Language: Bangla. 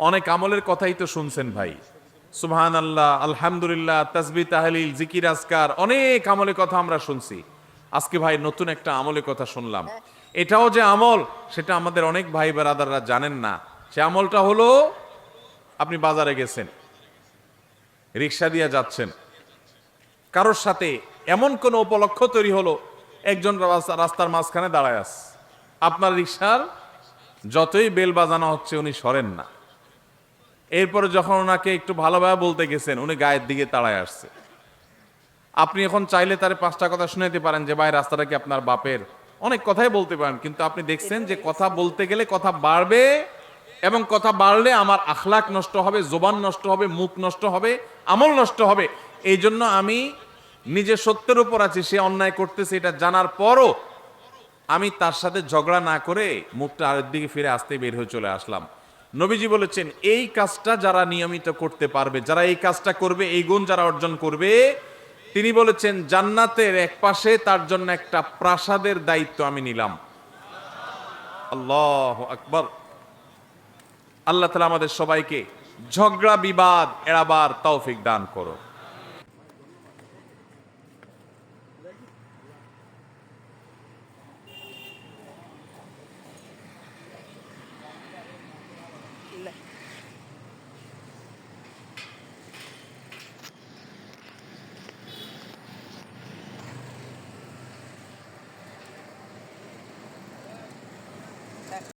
অনেক আমলের কথাই তো শুনছেন ভাই। সুবহান আল্লাহ আলহামদুলিল্লাহ তাসবি তাহলিল, জিকির আসকার অনেক আমলের কথা আমরা শুনছি। আজকে ভাই নতুন একটা আমলের কথা শুনলাম। এটাও যে আমল, সেটা আমাদের অনেক ভাই বেরাদাররা জানেন না। সে আমলটা হলো, আপনি বাজারে গেছেন, রিক্সা দিয়ে যাচ্ছেন। কারোর সাথে এমন কোন উপলক্ষ তৈরি হলো, একজন রাস্তা- রাস্তার মাঝখানে দাঁড়ায় আস আপনার রিক্সার যতই বেল বাজানো হচ্ছে, উনি সরেন না। এরপরে যখন ওনাকে একটু ভালোভাবে বলতে গেছেন, উনি গায়ের দিকে তাড়ায় আসছে। আপনি এখন চাইলে তার পাঁচটা কথা শুনাইতে পারেন যে, ভাই, রাস্তাটা কি আপনার বাপের? অনেক কথাই বলতে পারেন, কিন্তু আপনি দেখছেন যে কথা বলতে গেলে কথা বাড়বে এবং কথা বাড়লে আমার আখলাক নষ্ট হবে, জোবান নষ্ট হবে, মুখ নষ্ট হবে, আমল নষ্ট হবে। এই জন্য আমি নিজে সত্যের উপর আছি, সে অন্যায় করতেছে, এটা জানার পরও আমি তার সাথে ঝগড়া না করে মুখটা আরেক দিকে ফিরে আসতে বের হয়ে চলে আসলাম। নবীজি বলেছেন, এই কাজটা যারা নিয়মিত করতে পারবে, যারা এই কাজটা করবে, এই গুণ যারা অর্জন করবে, তিনি বলেছেন, জান্নাতের এক পাশে তার জন্য একটা প্রাসাদের দায়িত্ব আমি নিলাম। আল্লাহ আকবর। আল্লাহ তালা আমাদের সবাইকে ঝগড়া, বিবাদ এড়াবার তৌফিক দান করো അല്ലേ